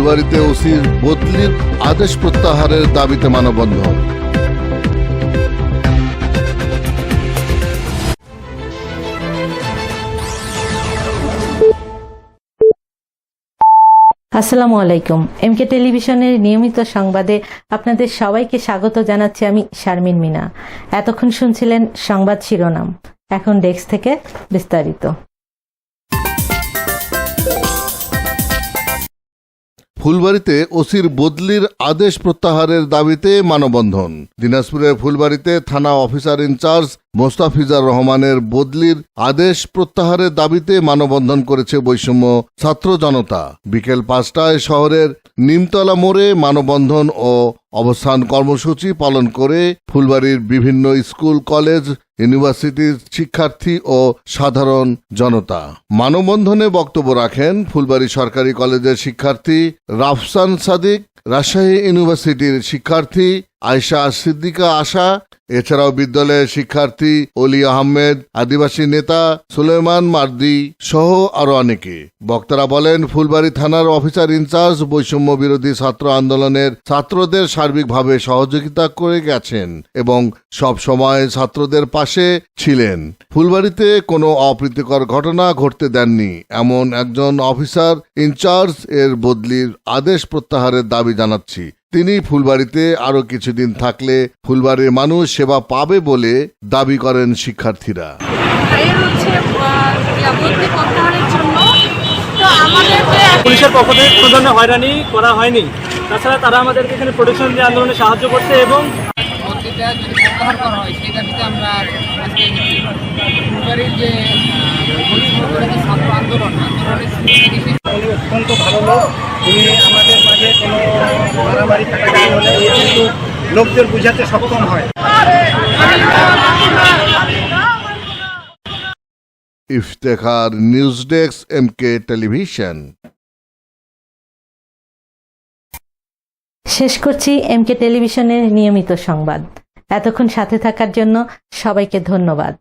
ফুলবাড়িতে ওসির বদলির আদেশ প্রত্যাহারের দাবিতে মানববন্ধন। আসসালামু আলাইকুম। এমকে টেলিভিশনের নিয়মিত সংবাদে আপনাদের সবাইকে স্বাগত জানাচ্ছি আমি শারমিন মিনা। এতক্ষণ শুনছিলেন সংবাদ শিরোনাম। এখন ডেস্ক থেকে বিস্তারিত। ফুলবাড়িতে ওসির বদলির আদেশ প্রত্যাহারের দাবিতে মানবন্ধন দিনাজপুরের ফুলবাড়িতে থানা অফিসার ইনচার্জ মোস্তাফিজার রহমানের বদলির আদেশ প্রত্যাহারের দাবিতে মানববন্ধন করেছে বৈষম্য ছাত্র জনতা। বিকেল পাঁচটায় শহরের নিমতলা মোড়ে মানববন্ধন ও অবস্থান কর্মসূচি পালন করে ফুলবাড়ির বিভিন্ন স্কুল, কলেজ, ইউনিভার্সিটির শিক্ষার্থী ও সাধারণ জনতা। মানববন্ধনে বক্তব্য রাখেন ফুলবাড়ি সরকারি কলেজের শিক্ষার্থী রাফসান সাদিক, রাজশাহী ইউনিভার্সিটির শিক্ষার্থী আয়শা সিদ্দিকা আশা এছাড়াও বিদ্যালয়ের শিক্ষার্থী অলি আহমেদ, আদিবাসী নেতা সুলেমান মার্দি সহ আরও অনেকে। বক্তারা বলেন, ফুলবাড়ি থানার অফিসার ইনচার্জ বৈষম্য বিরোধী ছাত্র আন্দোলনের ছাত্রদের সার্বিকভাবে সহযোগিতা করে গেছেন এবং সব সময় ছাত্রদের পাশে ছিলেন। ফুলবাড়িতে কোনো অপ্রীতিকর ঘটনা ঘটতে দেননি, এমন একজন অফিসার ইনচার্জ এর বদলির আদেশ প্রত্যাহারের দাবি জানাচ্ছি। তিনি ফুলবাড়িতে আরও কিছুদিন থাকলে ফুলবাড়ির মানুষ সেবা পাবে বলে দাবি করেন শিক্ষার্থীরা। পুলিশের পক্ষ থেকে কোনো ধরনের হয়রানি করা হয়নি। তাছাড়া তারা আমাদেরকে এখানে প্রোটেকশন দিয়ে আন্দোলনে সাহায্য করছে এবং ভর্তিটা যদি প্রত্যাহার করা হয় সেই দাবিতে আমরা আজকে যে ছাত্র আন্দোলন আন্দোলনের অত্যন্ত ভালো লোক। উনি আমাদের মাঝে কোনো মারামারি কাটাকাটি হলে উনি কিন্তু লোকদের বুঝাতে সক্ষম হয়। Iftekhar news desk M K television. শেষ করছি এমকে টেলিভিশনের নিয়মিত সংবাদ। এতক্ষণ সাথে থাকার জন্য সবাইকে ধন্যবাদ।